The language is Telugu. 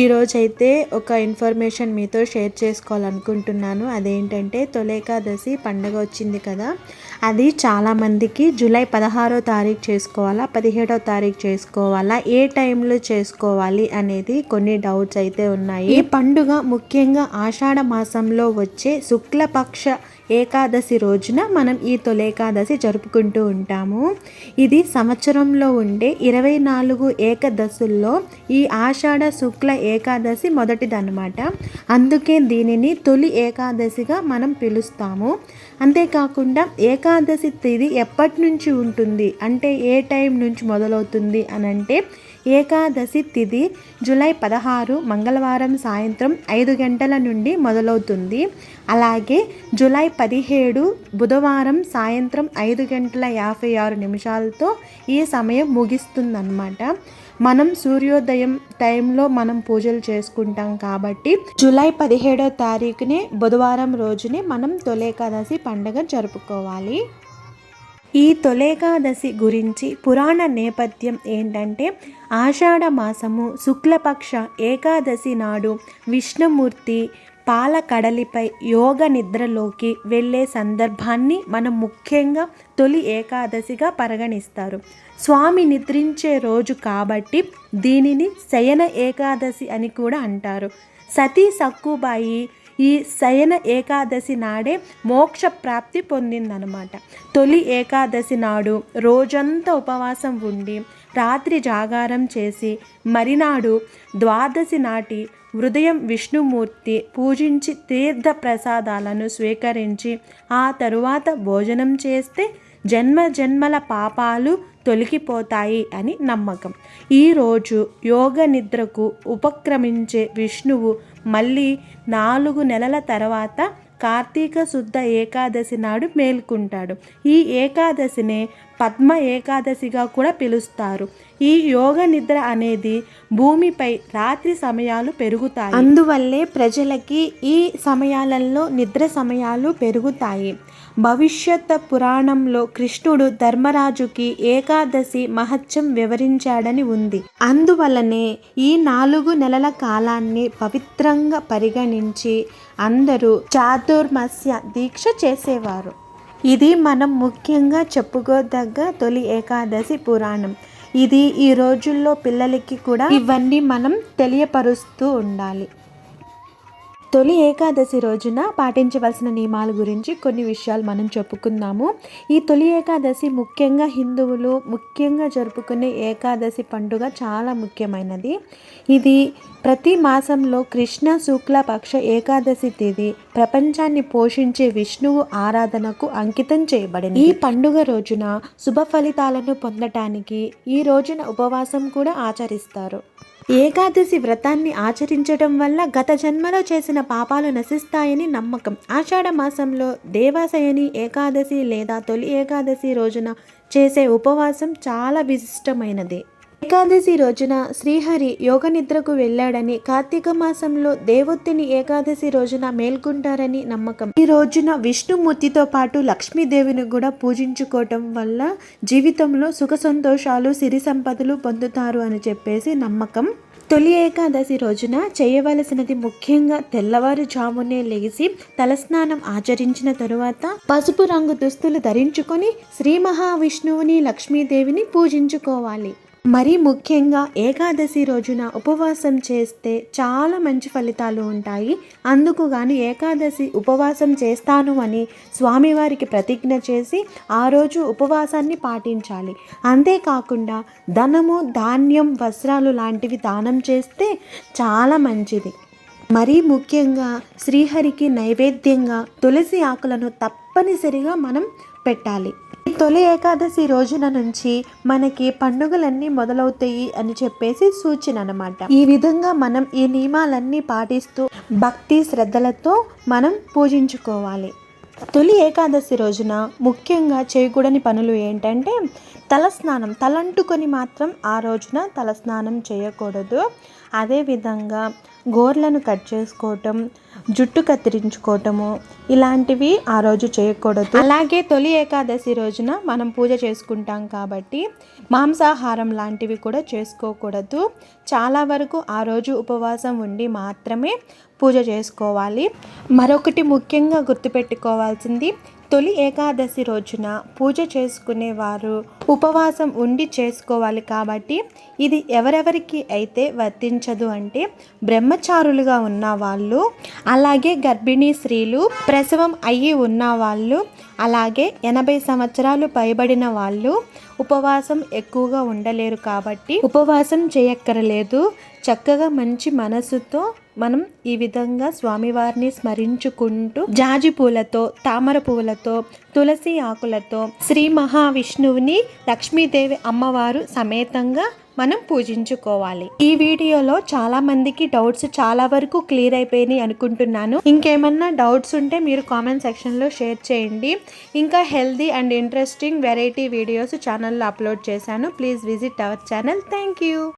ఈరోజైతే ఒక ఇన్ఫర్మేషన్ మీతో షేర్ చేసుకోవాలనుకుంటున్నాను. అదేంటంటే తొలేకాదశి పండగ వచ్చింది కదా. అది చాలామందికి జూలై పదహారో తారీఖు చేసుకోవాలా పదిహేడో తారీఖు చేసుకోవాలా ఏ టైంలో చేసుకోవాలి అనేది కొన్ని డౌట్స్ అయితే ఉన్నాయి. ఈ పండుగ ముఖ్యంగా ఆషాఢ మాసంలో వచ్చే శుక్లపక్ష ఏకాదశి రోజున మనం ఈ తొలేకాదశి జరుపుకుంటూ ఉంటాము. ఇది సంవత్సరంలో ఉండే ఇరవై నాలుగు ఏకదశుల్లో ఈ ఆషాఢ శుక్ల ఏకాదశి మొదటిదన్నమాట. అందుకే దీనిని తొలి ఏకాదశిగా మనం పిలుస్తాము. అంతేకాకుండా ఏకాదశి తిది ఎప్పటి నుంచి ఉంటుంది? అంటే ఏ టైం నుంచి మొదలవుతుంది అని అంటే ఏకాదశి తిథి జూలై పదహారు మంగళవారం సాయంత్రం ఐదు గంటల నుండి మొదలవుతుంది. అలాగే జూలై పదిహేడు బుధవారం సాయంత్రం ఐదు గంటల యాభై ఆరు నిమిషాలతో ఈ సమయం ముగిస్తుందన్నమాట. మనం సూర్యోదయం టైంలో మనం పూజలు చేసుకుంటాం కాబట్టి జూలై పదిహేడో తారీఖునే బుధవారం రోజునే మనం తొలేకాదశి పండుగ జరుపుకోవాలి. ఈ తొలేకాదశి గురించి పురాణ నేపథ్యం ఏంటంటే ఆషాఢ మాసము శుక్లపక్ష ఏకాదశి నాడు విష్ణుమూర్తి పాల కడలిపై యోగ నిద్రలోకి వెళ్ళే సందర్భాన్ని మనం ముఖ్యంగా తొలి ఏకాదశిగా పరిగణిస్తారు. స్వామి నిద్రించే రోజు కాబట్టి దీనిని శయన ఏకాదశి అని కూడా అంటారు. సతీ సక్కుబాయి ఈ శయన ఏకాదశి నాడే మోక్ష ప్రాప్తి పొందిందనమాట. తొలి ఏకాదశి నాడు రోజంతా ఉపవాసం ఉండి రాత్రి జాగారం చేసి మరినాడు ద్వాదశి నాటి హృదయం విష్ణుమూర్తి పూజించి తీర్థ ప్రసాదాలను స్వీకరించి ఆ తరువాత భోజనం చేస్తే జన్మ జన్మల పాపాలు తొలగిపోతాయి అని నమ్మకం. ఈరోజు యోగ నిద్రకు ఉపక్రమించే విష్ణువు మళ్ళీ నాలుగు నెలల తర్వాత కార్తీక శుద్ధ ఏకాదశి నాడు మేల్కుంటాడు. ఈ ఏకాదశినే పద్మ ఏకాదశిగా కూడా పిలుస్తారు. ఈ యోగ నిద్ర అనేది భూమిపై రాత్రి సమయాలు పెరుగుతాయి. అందువల్లే ప్రజలకి ఈ సమయాలలో నిద్ర సమయాలు పెరుగుతాయి. భవిష్యత్ పురాణంలో కృష్ణుడు ధర్మరాజుకి ఏకాదశి మహత్యం వివరించాడని ఉంది. అందువలనే ఈ నాలుగు నెలల కాలాన్ని పవిత్రంగా పరిగణించి అందరూ చాతుర్మస్య దీక్ష చేసేవారు. ఇది మనం ముఖ్యంగా చెప్పుకోదగ్గ తొలి ఏకాదశి పురాణం. ఇది ఈ రోజుల్లో పిల్లలకి కూడా ఇవన్నీ మనం తెలియపరుస్తూ ఉండాలి. తొలి ఏకాదశి రోజున పాటించవలసిన నియమాల గురించి కొన్ని విషయాలు మనం చెప్పుకుందాము. ఈ తొలి ఏకాదశి ముఖ్యంగా హిందువులు ముఖ్యంగా జరుపుకునే ఏకాదశి పండుగ చాలా ముఖ్యమైనది. ఇది ప్రతి మాసంలో కృష్ణ శుక్ల పక్ష ఏకాదశి తేదీ ప్రపంచాన్ని పోషించే విష్ణువు ఆరాధనకు అంకితం చేయబడింది ఈ పండుగ రోజున శుభ ఫలితాలను పొందటానికి ఈ రోజున ఉపవాసం కూడా ఆచరిస్తారు. ఏకాదశి వ్రతాన్ని ఆచరించడం వల్ల గత జన్మలో చేసిన పాపాలు నశిస్తాయని నమ్మకం. ఆషాఢ మాసంలో దేవాశయని ఏకాదశి లేదా తొలి ఏకాదశి రోజున చేసే ఉపవాసం చాలా విశిష్టమైనది. ఏకాదశి రోజున శ్రీహరి యోగ నిద్రకు వెళ్ళాడని కార్తీక మాసంలో దేవొత్తిని ఏకాదశి రోజున మేల్కొంటారని నమ్మకం. ఈ రోజున విష్ణుమూర్తితో పాటు లక్ష్మీదేవిని కూడా పూజించుకోవటం వల్ల జీవితంలో సుఖ సంతోషాలు సిరి సంపదలు పొందుతారు అని చెప్పేసి నమ్మకం. తొలి ఏకాదశి రోజున చేయవలసినది ముఖ్యంగా తెల్లవారుజామునే లేచి తలస్నానం ఆచరించిన తరువాత పసుపు రంగు దుస్తులు ధరించుకొని శ్రీ మహావిష్ణువుని లక్ష్మీదేవిని పూజించుకోవాలి. మరీ ముఖ్యంగా ఏకాదశి రోజున ఉపవాసం చేస్తే చాలా మంచి ఫలితాలు ఉంటాయి. అందుకు గాను ఏకాదశి ఉపవాసం చేస్తాను అని స్వామివారికి ప్రతిజ్ఞ చేసి ఆ రోజు ఉపవాసాన్ని పాటించాలి. అంతేకాకుండా ధనము ధాన్యం వస్త్రాలు లాంటివి దానం చేస్తే చాలా మంచిది. మరీ ముఖ్యంగా శ్రీహరికి నైవేద్యంగా తులసి ఆకులను తప్పనిసరిగా మనం పెట్టాలి. తొలి ఏకాదశి రోజున నుంచి మనకి పండుగలన్నీ మొదలవుతాయి అని చెప్పేసి సూచన అనమాట ఈ విధంగా మనం ఈ నియమాలన్నీ పాటిస్తూ భక్తి శ్రద్ధలతో మనం పూజించుకోవాలి. తొలి ఏకాదశి రోజున ముఖ్యంగా చేయకూడని పనులు ఏంటంటే తలస్నానం తలంటుకొని మాత్రం ఆ రోజున తలస్నానం చేయకూడదు. అదేవిధంగా గోర్లను కట్ చేసుకోవటం జుట్టు కత్తిరించుకోవటము ఇలాంటివి ఆ రోజు చేయకూడదు. అలాగే తొలి ఏకాదశి రోజున మనం పూజ చేసుకుంటాం కాబట్టి మాంసాహారం లాంటివి కూడా చేసుకోకూడదు. చాలా వరకు ఆ రోజు ఉపవాసం ఉండి మాత్రమే పూజ చేసుకోవాలి. మరొకటి ముఖ్యంగా గుర్తుపెట్టుకోవాల్సింది తొలి ఏకాదశి రోజున పూజ చేసుకునేవారు ఉపవాసం ఉండి చేసుకోవాలి కాబట్టి ఇది ఎవరెవరికి అయితే వర్తించదు అంటే బ్రహ్మచారులుగా ఉన్న వాళ్ళు అలాగే గర్భిణీ స్త్రీలు ప్రసవం అయ్యి ఉన్న వాళ్ళు అలాగే ఎనభై సంవత్సరాలు పైబడిన వాళ్ళు ఉపవాసం ఎక్కువగా ఉండలేరు కాబట్టి ఉపవాసం చేయక్కరలేదు. చక్కగా మంచి మనసుతో మనం ఈ విధంగా స్వామివారిని స్మరించుకుంటూ జాజి పూలతో తామర పూలతో తులసి ఆకులతో శ్రీ మహావిష్ణువుని లక్ష్మీదేవి అమ్మవారు సమేతంగా మనం పూజించుకోవాలి. ఈ వీడియోలో చాలా మందికి డౌట్స్ చాలా వరకు క్లియర్ అయిపోయినాయి అనుకుంటున్నాను. ఇంకేమన్నా డౌట్స్ ఉంటే మీరు కామెంట్ సెక్షన్లో షేర్ చేయండి. ఇంకా healthy and interesting variety videos ఛానల్లో అప్లోడ్ చేశాను. Please visit our channel thank you